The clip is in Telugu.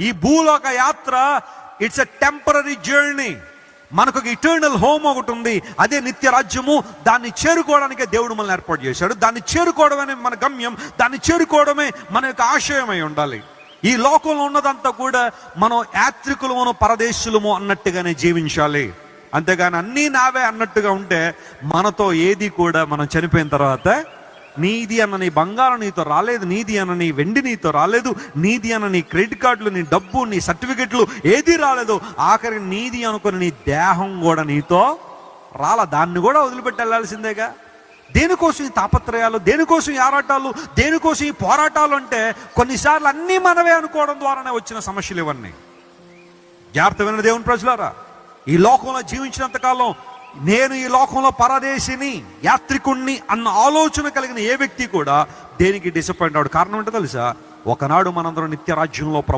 ఈ భూలోక యాత్ర ఇట్స్ ఎ టెంపరీ జర్నీ మనకు ఒక ఇటర్నల్ హోమ్ ఒకటి ఉంది. అదే నిత్య రాజ్యము. దాన్ని చేరుకోవడానికే దేవుడు మనల్ని ఏర్పాటు చేశాడు. దాన్ని చేరుకోవడమే మన గమ్యం దాన్ని చేరుకోవడమే మన యొక్క ఆశయమై ఉండాలి. ఈ లోకంలో ఉన్నదంతా కూడా మనం యాత్రికులమును పరదేశులము అన్నట్టుగానే జీవించాలి. అంతేగాని అన్నీ నావే అన్నట్టుగా ఉంటే మనతో ఏది కూడా మనం చనిపోయిన తర్వాత నీది అన్న నీ బంగారం నీతో రాలేదు నీది అన్న నీ వెండి నీతో రాలేదు నీది అన్న నీ క్రెడిట్ కార్డులు నీ డబ్బు నీ సర్టిఫికెట్లు ఏది రాలేదు ఆఖరికి నీది అనుకుని నీ దేహం కూడా నీతో రాల. దాన్ని కూడా వదిలిపెట్టి వెళ్ళాల్సిందేగా. దేనికోసం ఈ తాపత్రయాలు దేనికోసం ఈ ఆరాటాలు దేనికోసం ఈ పోరాటాలు అంటే కొన్నిసార్లు అన్నీ మనవే అనుకోవడం ద్వారానే వచ్చిన సమస్యలు ఇవన్నీ. జాగ్రత్త విన దేవుని ప్రజలారా. ఈ లోకంలో జీవించినంత కాలం నేను ఈ లోకంలో పరదేశిని యాత్రికుణ్ణి అన్న ఆలోచన కలిగిన ఏ వ్యక్తి కూడా దేనికి డిసప్పాయింట్ అవడు కారణం ఏంటో తెలుసా? ఒకనాడు మనందరం నిత్యరాజ్యంలో ప్ర